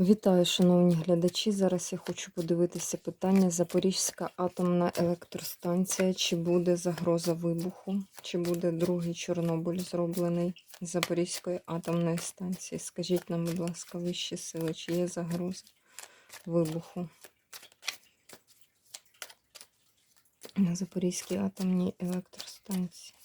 Вітаю, шановні глядачі. Зараз я хочу подивитися питання Запорізька атомна електростанція. Чи буде загроза вибуху, чи буде другий Чорнобиль зроблений з Запорізької атомної станції? Скажіть нам, будь ласка, вищі сили, чи є загроза вибуху на Запорізькій атомній електростанції?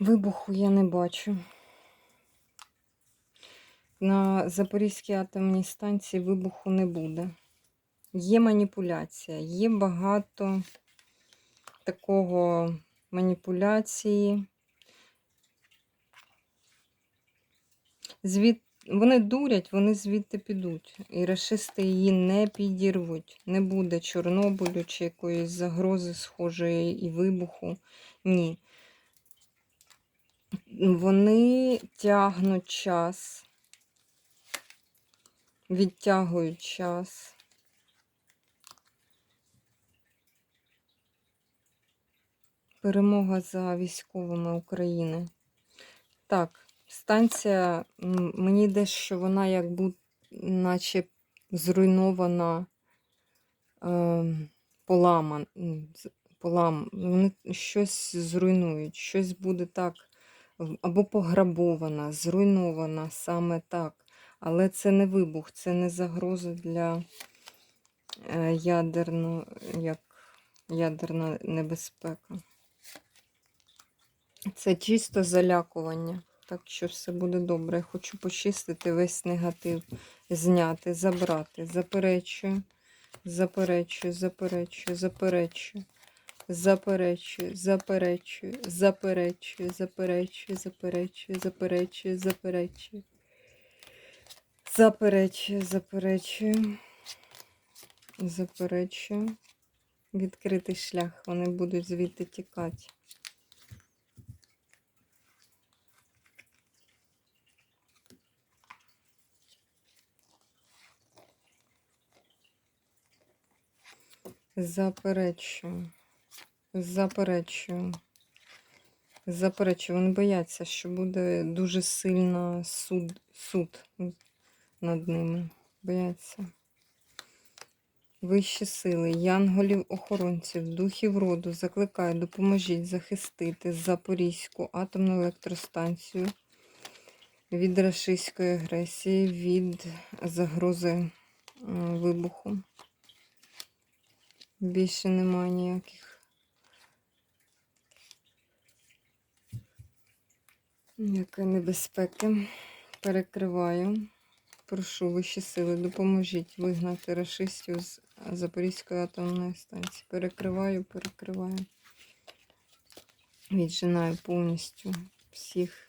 Вибуху я не бачу. На Запорізькій атомній станції вибуху не буде. Є маніпуляція, є багато такого маніпуляції. Звід... Вони дурять, вони звідти підуть. І расисти її не підірвуть. Не буде Чорнобилю чи якоїсь загрози схожої і вибуху. Ні. Вони тягнуть час, відтягують час. Перемога за військовими України. Так, станція, мені йде, що вона як будь, наче зруйнована, е, з- полам. Вони щось зруйнують, щось буде так або пограбована, зруйнована саме так. Але це не вибух, це не загроза для е, ядерно, як ядерна небезпека. Це чисто залякування. Так що все буде добре. Я хочу почистити весь негатив, зняти, забрати. Заперечую, заперечую, заперечую, заперечую. Заперечую, заперечую, заперечую, заперечую, заперечую, заперечую, заперечую. Заперечую, заперечую. Заперечую. Відкритий шлях. Вони будуть звідти тікати. Заперечую. Заперечую. Заперечую. Вони бояться, що буде дуже сильно суд, суд над ними. Бояться. Вищі сили, янголів, охоронців, духів роду закликаю, допоможіть захистити Запорізьку атомну електростанцію від рашистської агресії, від загрози вибуху. Більше немає ніяких. Ніякої небезпеки. Перекриваю. Прошу вищі сили, допоможіть вигнати рашистів з Запорізької атомної станції. Перекриваю, перекриваю. Віджинаю повністю всіх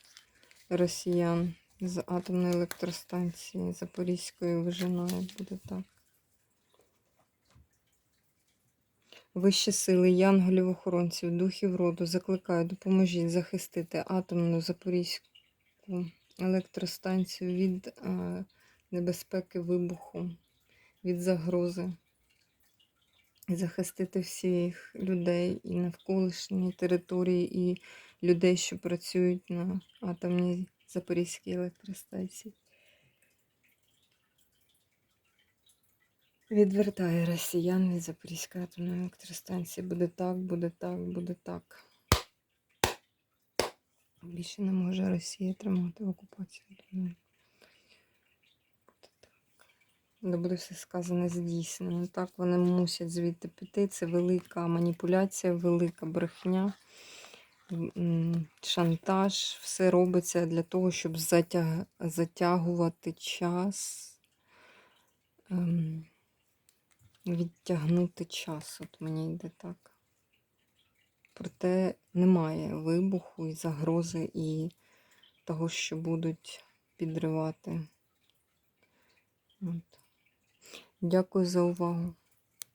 росіян з атомної електростанції Запорізької вижинаю, буде так. Вищі сили, янголів, охоронців, духів роду закликаю, допоможіть захистити атомну Запорізьку електростанцію від е, небезпеки вибуху, від загрози. Захистити всіх людей і навколишні території, і людей, що працюють на атомній Запорізькій електростанції. Відвертає росіян від Запорізької атомної електростанції. Буде так, буде так, буде так. Більше не може Росія тримати в окупації. Буде так. Де буде все сказане здійснено. Так вони мусять звідти піти. Це велика маніпуляція, велика брехня, шантаж. Все робиться для того, щоб затяг... затягувати час. Ем відтягнути час. От мені йде так. Проте немає вибуху і загрози і того, що будуть підривати От. Дякую за увагу.